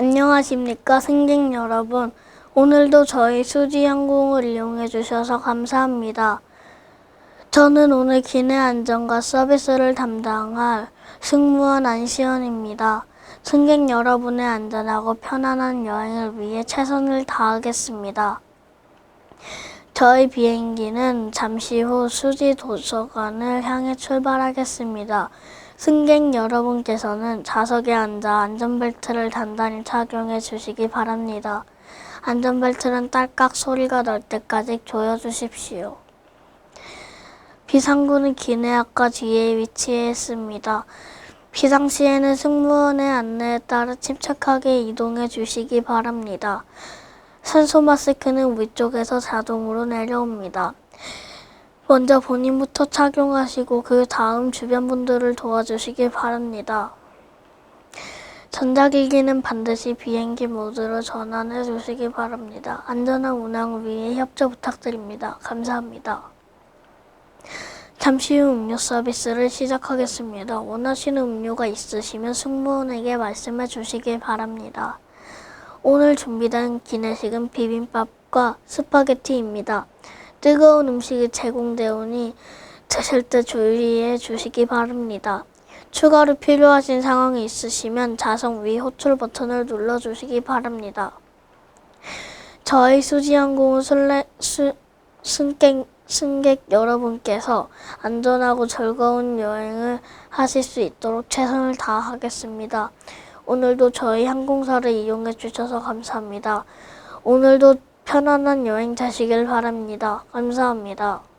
안녕하십니까 승객 여러분. 오늘도 저희 수지 항공을 이용해 주셔서 감사합니다. 저는 오늘 기내 안전과 서비스를 담당할 승무원 안시연입니다. 승객 여러분의 안전하고 편안한 여행을 위해 최선을 다하겠습니다. 저희 비행기는 잠시 후 수지 도서관을 향해 출발하겠습니다. 승객 여러분께서는 좌석에 앉아 안전벨트를 단단히 착용해 주시기 바랍니다. 안전벨트는 딸깍 소리가 날 때까지 조여 주십시오. 비상구는 기내역과 뒤에 위치해 있습니다. 비상시에는 승무원의 안내에 따라 침착하게 이동해 주시기 바랍니다. 산소 마스크는 위쪽에서 자동으로 내려옵니다. 먼저 본인부터 착용하시고 그 다음 주변 분들을 도와주시기 바랍니다. 전자기기는 반드시 비행기 모드로 전환해 주시기 바랍니다. 안전한 운항을 위해 협조 부탁드립니다. 감사합니다. 잠시 후 음료 서비스를 시작하겠습니다. 원하시는 음료가 있으시면 승무원에게 말씀해 주시기 바랍니다. 오늘 준비된 기내식은 비빔밥과 스파게티입니다. 뜨거운 음식이 제공되오니 드실 때 주의해 주시기 바랍니다. 추가로 필요하신 상황이 있으시면 좌석 위 호출 버튼을 눌러 주시기 바랍니다. 저희 수지항공은 수, 승객, 승객 여러분께서 안전하고 즐거운 여행을 하실 수 있도록 최선을 다하겠습니다. 오늘도 저희 항공사를 이용해 주셔서 감사합니다. 오늘도 편안한 여행 되시길 바랍니다. 감사합니다.